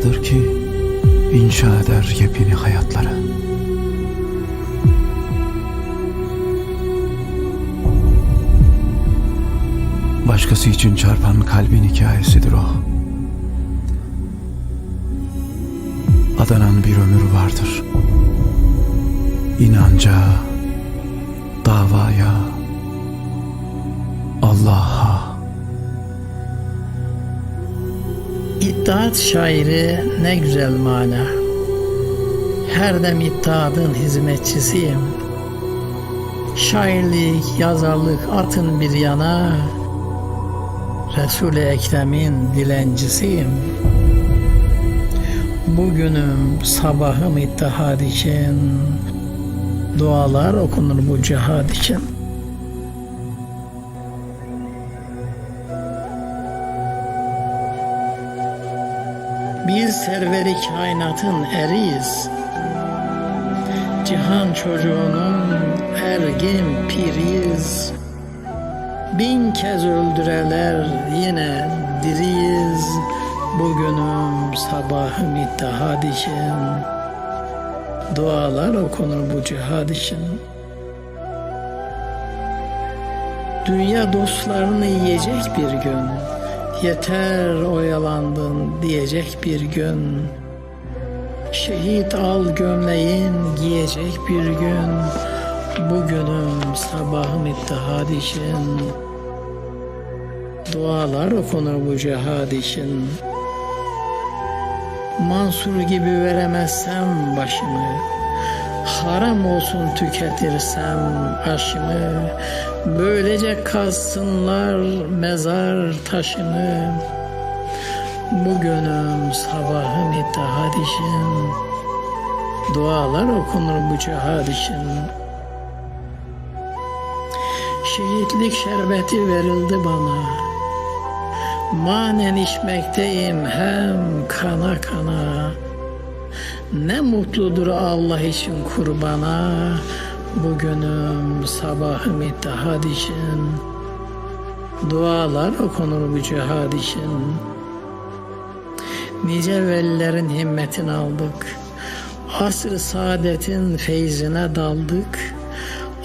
vardır ki inşa eder yepyeni hayatları. Başkası için çarpan kalbin hikayesidir o. Adanan bir ömür vardır. İnanca, davaya, Allah'a. İttihat şairi ne güzel mana. Her dem ittihadın hizmetçisiyim. Şairlik, yazarlık atın bir yana. Resul-i Ekrem'in dilencisiyim. Bugünüm sabahım ittihad için. Dualar okunur bu cihad için. Biz serveri kainatın eriyiz. Cihan çocuğunun ergin piriyiz. Bin kez öldüreler yine diriyiz. Bugünüm sabahım ittihad için. Dualar okunur bu cihad için. Dünya dostlarını yiyecek bir gün. Yeter oyalandın diyecek bir gün. Şehit al gömleğin giyecek bir gün. Bugünüm sabahım ittihad için. Dualar okunur bu cihad için. Mansur gibi veremezsem başımı. Haram olsun tüketirsem aşımı. Böylece kazsınlar mezar taşımı. Bugünüm sabahım ittihad. Dualar okunur bu cihad için. Şehitlik şerbeti verildi bana. Manen içmekteyim hem kana kana. Ne mutludur Allah için kurbana. Bugünüm sabahım ittihad için. Dualar okunur bu cihad için. Nice velilerin himmetini aldık. Asr-ı saadetin feyzine daldık.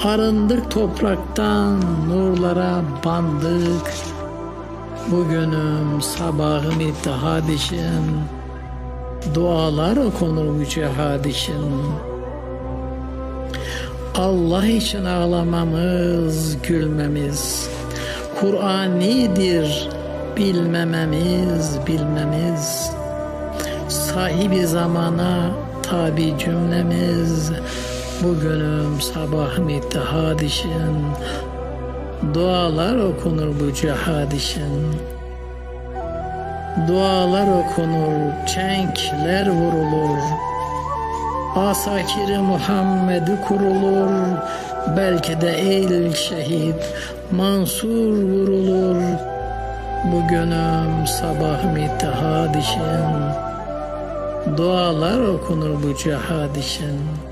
Arındık topraktan, nurlara bandık. Bugünüm sabahım ittihad için. Dualar okunur bu cihad için. Allah için ağlamamız, gülmemiz. Kur'anidir bilmememiz, bilmemiz. Sahibi zamana tabi cümlemiz. Bugünüm sabahım ittihad için. Dualar okunur bu cihad için. Dualar okunur, çenkler vurulur. Asakiri Muhammed'i kurulur. Belki de eğil şehit Mansur vurulur. Bugünüm sabahım ittihad için. Dualar okunur bu cihad için.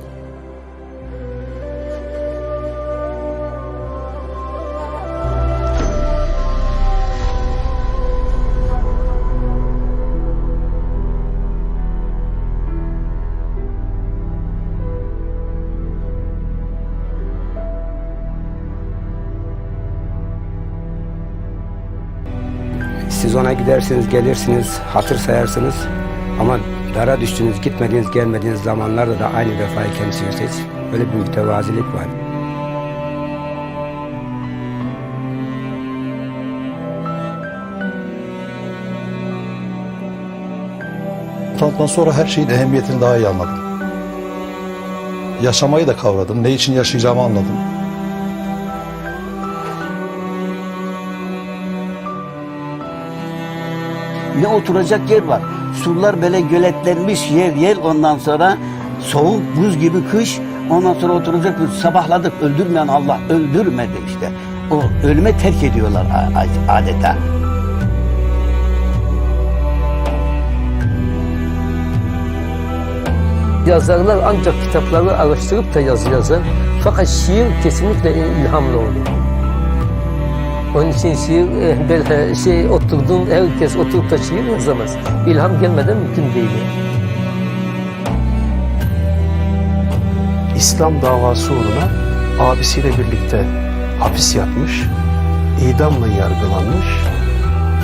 Siz ona gidersiniz, gelirsiniz, hatır sayarsınız. Ama dara düştünüz, gitmediğiniz, gelmediğiniz zamanlarda da aynı vefayı kendisi gösterir. Böyle bir mütevazilik var. Tanıtmadan sonra her şeyin ehemmiyetini daha iyi anladım. Yaşamayı da kavradım. Ne için yaşayacağımı anladım. Ne oturacak yer var. Surlar böyle göletlenmiş yer yer ondan sonra soğuk buz gibi kış ondan sonra oturacak sabahladık öldürmeyen Allah öldürmedi işte. O ölüme terk ediyorlar adeta. Yazarlar ancak kitaplarını araştırıp da yazı yazar. Fakat şiir kesinlikle ilhamlı olur. Onun için şiir e, böyle şey oturduğun herkes oturup da şiir yazamaz. İlham gelmeden mümkün değil. İslam davası uğruna abisiyle birlikte hapis yatmış, idamla yargılanmış,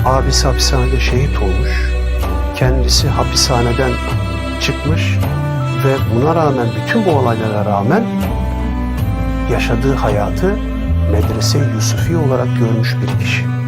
abisi hapishanede şehit olmuş, kendisi hapishaneden çıkmış ve buna rağmen bütün bu olaylara rağmen yaşadığı hayatı medrese Yusufi olarak görmüş bir kişi.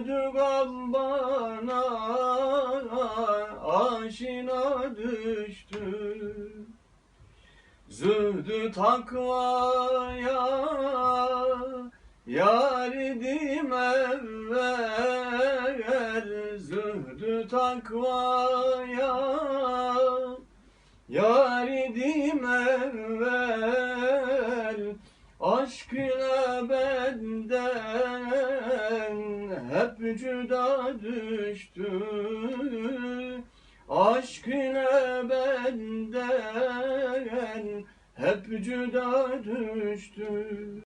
Derdü gam bana aşina düştü Zühdü takvaya yar idim evvel Zühdü takvaya yar idim evvel Aşk hep cüda düştü. Aşk ile benden hep cüda düştü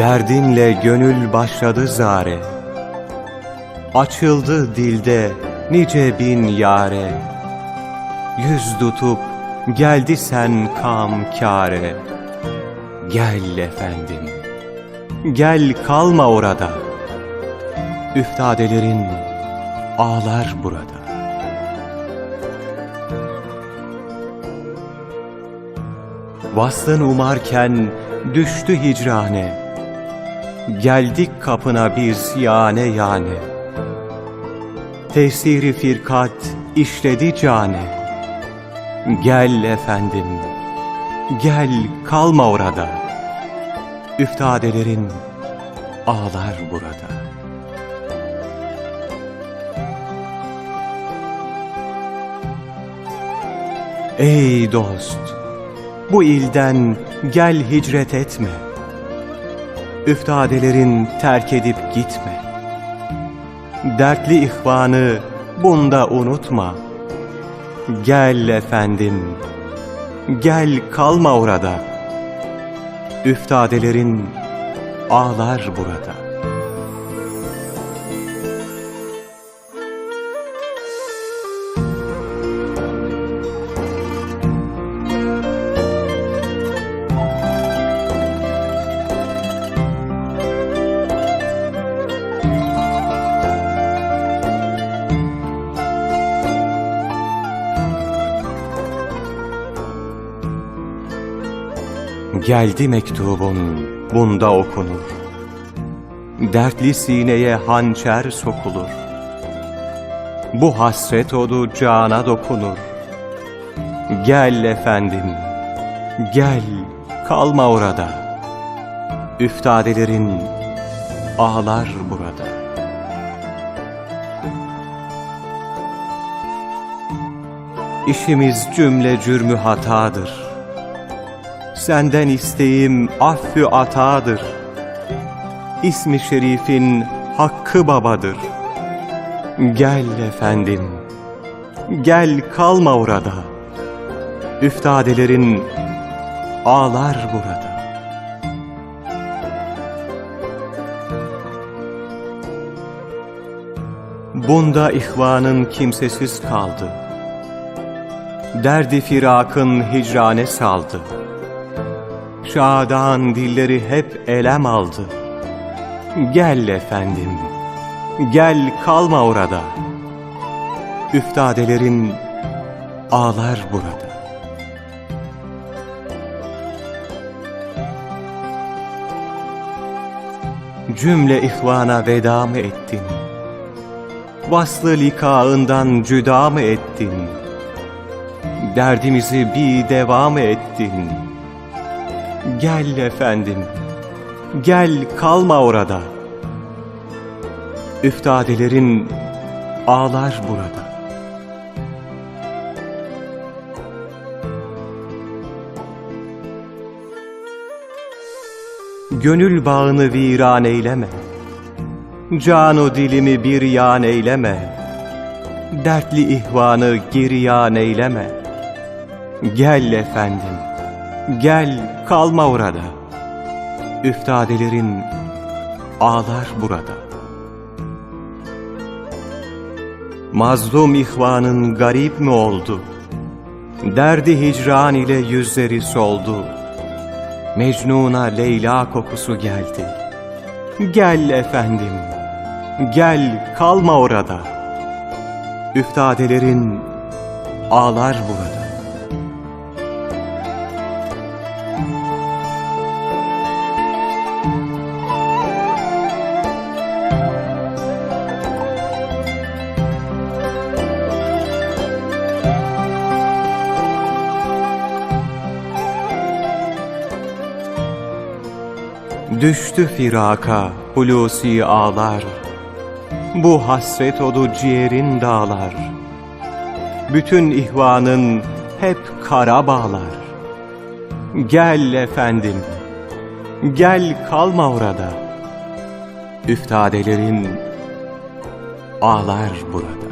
Derdinle gönül başladı zare. Açıldı dilde nice bin yare. Yüz tutup geldi sen kam kâre Gel efendim Gel kalma orada. Üftadelerin ağlar burada. Vaslın umarken düştü hicrane Geldik kapına biz yane yane. Tesiri firkat işledi cane. Gel efendim Gel kalma orada. Üftadelerin ağlar burada. Ey dost bu ilden gel hicret etme. Üftadelerin terk edip gitme. Dertli ihvanı bunda unutma. Gel efendim, gel kalma orada. Üftadelerin ağlar burada. Geldi mektubun, bunda okunur. Dertli sineye hançer sokulur. Bu hasret odu cana dokunur. Gel efendim, gel kalma orada. Üftadelerin ağlar burada. İşimiz cümle cürmü hatadır. Senden isteğim affü atadır. İsmi şerifin hakkı babadır. Gel efendim, gel kalma orada. Üftadelerin ağlar burada. Bunda ihvanın kimsesiz kaldı. Derdi firakın hicrane saldı. Şadan dilleri hep elem aldı. Gel efendim, gel kalma orada. Üftadelerin ağlar burada. Cümle ihvana veda mı ettin? Vaslı likaından cüda mı ettin? Derdimizi bir devam ettin? Gel efendim, gel kalma orada. Üftadelerin ağlar burada. Gönül bağını viran eyleme. Canu dilimi bir yan eyleme. Dertli ihvanı giryan eyleme. Gel efendim, gel kalma orada. Üftadelerin ağlar burada. Mazlum ihvanın garip mi oldu? Derdi hicran ile yüzleri soldu. Mecnun'a Leyla kokusu geldi. Gel efendim, gel kalma orada. Üftadelerin ağlar burada. Düştü firaka hulusi ağlar. Bu hasret odu ciğerin dağlar. Bütün ihvanın hep kara bağlar. Gel efendim Gel kalma orada. Üftadelerin ağlar burada